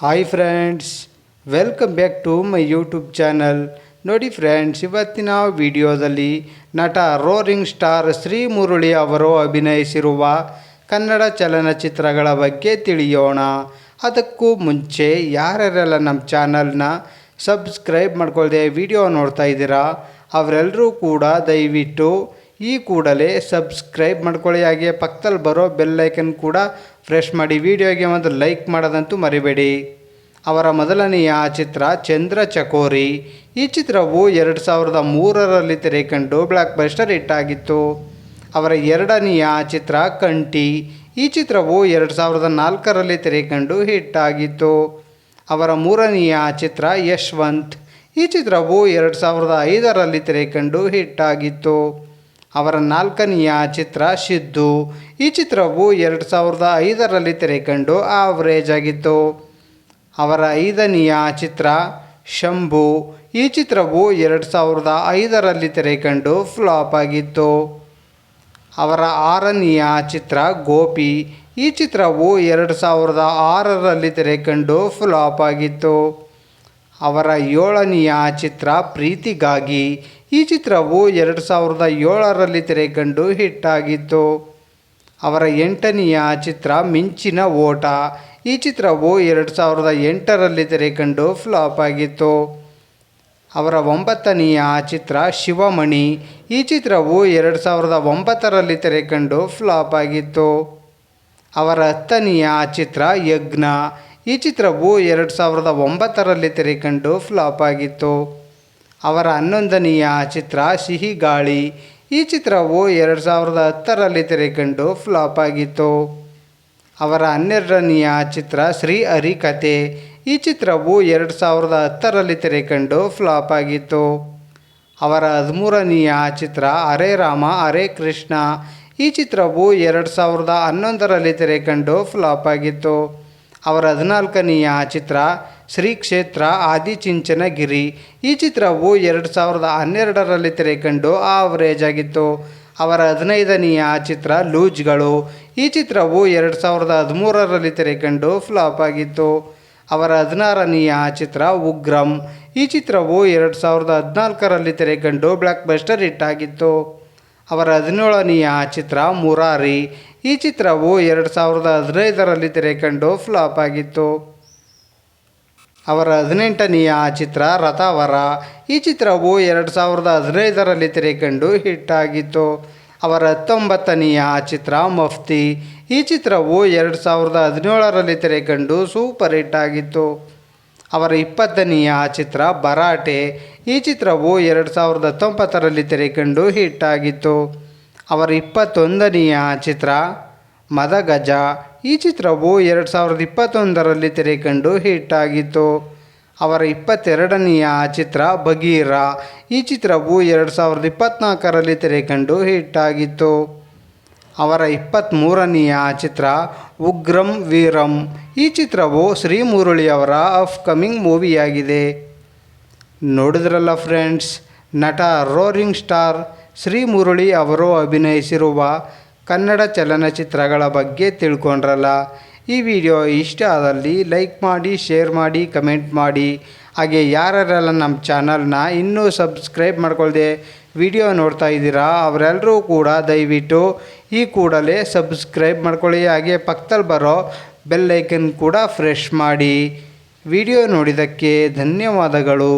Hi friends welcome back to my YouTube channel ನೋಡಿ friends ಇವತ್ತಿನ ವಿಡಿಯೋದಲ್ಲಿ ನಟ ರೋರಿಂಗ್ ಸ್ಟಾರ್ ಶ್ರೀ ಮುರುಳಿ ಅವರು ಅಭಿನಯಿಸಿರುವ ಕನ್ನಡ ಚಲನಚಿತ್ರಗಳ ಬಗ್ಗೆ ತಿಳಿಯೋಣ. ಅದಕ್ಕೂ ಮುಂಚೆ ಯಾರ್ಯಾರೆಲ್ಲ ನಮ್ಮ ಚಾನಲ್ನ ಸಬ್ಸ್ಕ್ರೈಬ್ ಮಾಡ್ಕೊಳ್ಳದೆ ವಿಡಿಯೋ ನೋಡ್ತಾ ಇದ್ದೀರಾ ಅವರೆಲ್ಲರೂ ಕೂಡ ದಯವಿಟ್ಟು ಈ ಕೂಡಲೇ ಸಬ್ಸ್ಕ್ರೈಬ್ ಮಾಡ್ಕೊಳ್ಳಿ. ಹಾಗೆ ಪಕ್ಕದಲ್ಲಿ ಬರೋ ಬೆಲ್ಲೈಕನ್ ಕೂಡ ಪ್ರೆಸ್ ಮಾಡಿ ವಿಡಿಯೋಗೆ ಒಂದು ಲೈಕ್ ಮಾಡೋದಂತೂ ಮರಿಬೇಡಿ. ಅವರ ಮೊದಲನೆಯ ಚಿತ್ರ ಚಂದ್ರ ಚಕೋರಿ. ಈ ಚಿತ್ರವು ಎರಡು ಸಾವಿರದ ಮೂರರಲ್ಲಿ ತೆರೆಕಂಡು ಬ್ಲಾಕ್ ಬಸ್ಟರ್ ಹಿಟ್ ಆಗಿತ್ತು. ಅವರ ಎರಡನೆಯ ಚಿತ್ರ ಕಂಠಿ. ಈ ಚಿತ್ರವು ಎರಡು ಸಾವಿರದ ನಾಲ್ಕರಲ್ಲಿ ತೆರೆಕಂಡು ಹಿಟ್ ಆಗಿತ್ತು. ಅವರ ಮೂರನೆಯ ಚಿತ್ರ ಯಶ್ವಂತ್. ಈ ಚಿತ್ರವು ಎರಡು ಸಾವಿರದ ಐದರಲ್ಲಿ ತೆರೆಕಂಡು ಹಿಟ್ ಆಗಿತ್ತು. ಅವರ ನಾಲ್ಕನೆಯ ಚಿತ್ರ ಸಿದ್ದು ಈ ಚಿತ್ರವು ಎರಡು ಸಾವಿರದ ಐದರಲ್ಲಿ ತೆರೆಕಂಡು ಆವರೇಜ್ ಆಗಿತ್ತು. ಅವರ ಐದನೆಯ ಚಿತ್ರ ಶಂಭು. ಈ ಚಿತ್ರವು ಎರಡು ಸಾವಿರದ ಐದರಲ್ಲಿ ತೆರೆಕಂಡು ಫ್ಲಾಪ್ ಆಗಿತ್ತು. ಅವರ ಆರನೆಯ ಚಿತ್ರ ಗೋಪಿ. ಈ ಚಿತ್ರವು ಎರಡು ಸಾವಿರದ ಆರರಲ್ಲಿ ತೆರೆಕಂಡು ಫ್ಲಾಪ್ ಆಗಿತ್ತು. ಅವರ ಏಳನೆಯ ಚಿತ್ರ ಪ್ರೀತಿಗಾಗಿ. ಈ ಚಿತ್ರವು ಎರಡು ಸಾವಿರದ ಏಳರಲ್ಲಿ ತೆರೆಕಂಡು ಹಿಟ್ ಆಗಿತ್ತು ಅವರ ಎಂಟನೆಯ ಚಿತ್ರ ಮಿಂಚಿನ ಓಟ. ಈ ಚಿತ್ರವು ಎರಡು ಸಾವಿರದ ಎಂಟರಲ್ಲಿ ತೆರೆಕಂಡು ಫ್ಲಾಪ್ ಆಗಿತ್ತು. ಅವರ ಒಂಬತ್ತನೆಯ ಚಿತ್ರ ಶಿವಮಣಿ. ಈ ಚಿತ್ರವು ಎರಡು ಸಾವಿರದ ಒಂಬತ್ತರಲ್ಲಿ ತೆರೆಕಂಡು ಫ್ಲಾಪ್ ಆಗಿತ್ತು. ಅವರ ಹತ್ತನೆಯ ಚಿತ್ರ ಯಜ್ಞ. ಈ ಚಿತ್ರವು ಎರಡು ಸಾವಿರದ ಒಂಬತ್ತರಲ್ಲಿ ತೆರೆಕಂಡು ಫ್ಲಾಪ್ ಆಗಿತ್ತು. ಅವರ ಹನ್ನೊಂದನೆಯ ಚಿತ್ರ ಸಿಹಿ ಗಾಳಿ. ಈ ಚಿತ್ರವು ಎರಡು ಸಾವಿರದ ಹತ್ತರಲ್ಲಿ ತೆರೆಕಂಡು ಫ್ಲಾಪ್ ಆಗಿತ್ತು. ಅವರ ಹನ್ನೆರಡನೆಯ ಚಿತ್ರ ಶ್ರೀ ಹರಿಕತೆ ಈ ಚಿತ್ರವು ಎರಡು ಸಾವಿರದ ಹತ್ತರಲ್ಲಿ ತೆರೆಕಂಡು ಫ್ಲಾಪ್ ಆಗಿತ್ತು. ಅವರ ಹದಿಮೂರನೆಯ ಚಿತ್ರ ಅರೆ ರಾಮ ಅರೆ ಕೃಷ್ಣ. ಈ ಚಿತ್ರವು ಎರಡು ಸಾವಿರದ ಹನ್ನೊಂದರಲ್ಲಿ ತೆರೆಕಂಡು ಫ್ಲಾಪ್ ಆಗಿತ್ತು. ಅವರ ಹದಿನಾಲ್ಕನೆಯ ಚಿತ್ರ ಶ್ರೀ ಕ್ಷೇತ್ರ ಆದಿಚುಂಚನಗಿರಿ. ಈ ಚಿತ್ರವು ಎರಡು ಸಾವಿರದ ಹನ್ನೆರಡರಲ್ಲಿ ತೆರೆಕಂಡು ಆವರೇಜ್ ಆಗಿತ್ತು ಅವರ ಹದಿನೈದನೆಯ ಚಿತ್ರ ಲೂಜ್ಗಳು. ಈ ಚಿತ್ರವು ಎರಡು ಸಾವಿರದ ಹದಿಮೂರರಲ್ಲಿ ತೆರೆಕಂಡು ಫ್ಲಾಪ್ ಆಗಿತ್ತು. ಅವರ ಹದಿನಾರನೆಯ ಚಿತ್ರ ಉಗ್ರಂ. ಈ ಚಿತ್ರವು ಎರಡು ಸಾವಿರದ ಹದಿನಾಲ್ಕರಲ್ಲಿ ತೆರೆಕಂಡು ಬ್ಲಾಕ್ ಬಸ್ಟರ್ ಹಿಟ್ ಆಗಿತ್ತು. ಅವರ ಹದಿನೇಳನೆಯ ಚಿತ್ರ ಮುರಾರಿ. ಈ ಚಿತ್ರವು ಎರಡು ಸಾವಿರದ ಹದಿನೈದರಲ್ಲಿ ತೆರೆಕಂಡು ಫ್ಲಾಪ್ ಆಗಿತ್ತು. ಅವರ ಹದಿನೆಂಟನೆಯ ಚಿತ್ರ ರಥವರ. ಈ ಚಿತ್ರವು ಎರಡು ಸಾವಿರದ ಹದಿನೈದರಲ್ಲಿ ತೆರೆಕಂಡು ಹಿಟ್ ಆಗಿತ್ತು. ಅವರ ಹತ್ತೊಂಬತ್ತನೆಯ ಚಿತ್ರ ಮಫ್ತಿ. ಈ ಚಿತ್ರವು ಎರಡು ಸಾವಿರದ ಹದಿನೇಳರಲ್ಲಿ ತೆರೆಕಂಡು ಸೂಪರ್ ಹಿಟ್ ಆಗಿತ್ತು. ಅವರ ಇಪ್ಪತ್ತನೆಯ ಚಿತ್ರ ಭರಾಟೆ. ಈ ಚಿತ್ರವು ಎರಡು ಸಾವಿರದ ಹತ್ತೊಂಬತ್ತರಲ್ಲಿ ತೆರೆಕಂಡು ಹಿಟ್ ಆಗಿತ್ತು. ಅವರ ಇಪ್ಪತ್ತೊಂದನೆಯ ಚಿತ್ರ ಮದಗಜ ಈ ಚಿತ್ರವು ಎರಡು ಸಾವಿರದ ಇಪ್ಪತ್ತೊಂದರಲ್ಲಿ ತೆರೆಕಂಡು ಹಿಟ್ ಆಗಿತ್ತು. ಅವರ ಇಪ್ಪತ್ತೆರಡನೆಯ ಚಿತ್ರ ಬಗೀರ ಈ ಚಿತ್ರವು ಎರಡು ಸಾವಿರದ ಇಪ್ಪತ್ತ್ನಾಲ್ಕರಲ್ಲಿ ತೆರೆಕಂಡು ಹಿಟ್ ಆಗಿತ್ತು. ಅವರ ಇಪ್ಪತ್ತ್ಮೂರನೆಯ ಚಿತ್ರ ಉಗ್ರಂ ವೀರಂ ಈ ಚಿತ್ರವು ಶ್ರೀ ಮುರುಳಿಯವರ ಅವರ ಅಪ್ಕಮಿಂಗ್ ಮೂವಿಯಾಗಿದೆ. ನೋಡಿದ್ರಲ್ಲ ಫ್ರೆಂಡ್ಸ್, ನಟ ರೋರಿಂಗ್ ಸ್ಟಾರ್ ಶ್ರೀ ಮುರುಳಿ ಅವರು ಅಭಿನಯಿಸಿರುವ ಕನ್ನಡ ಚಲನಚಿತ್ರಗಳ ಬಗ್ಗೆ ತಿಳ್ಕೊಂಡ್ರಲ್ಲ. ಈ ವಿಡಿಯೋ ಇಷ್ಟ ಆದಲ್ಲಿ ಲೈಕ್ ಮಾಡಿ, ಶೇರ್ ಮಾಡಿ, ಕಮೆಂಟ್ ಮಾಡಿ. ಹಾಗೆ ಯಾರ್ಯಾರೆಲ್ಲ ನಮ್ಮ ಚಾನಲ್ನ ಇನ್ನೂ ಸಬ್ಸ್ಕ್ರೈಬ್ ಮಾಡ್ಕೊಳ್ದೆ ವಿಡಿಯೋ ನೋಡ್ತಾ ಇದ್ದೀರಾ ಅವರೆಲ್ಲರೂ ಕೂಡ ದಯವಿಟ್ಟು ಈ ಕೂಡಲೇ ಸಬ್ಸ್ಕ್ರೈಬ್ ಮಾಡ್ಕೊಳ್ಳಿ. ಹಾಗೆ ಪಕ್ಕದಲ್ಲಿ ಬರೋ ಬೆಲ್ ಐಕನ್ ಕೂಡ ಫ್ರೆಶ್ ಮಾಡಿ. ವಿಡಿಯೋ ನೋಡಿದ್ದಕ್ಕೆ ಧನ್ಯವಾದಗಳು.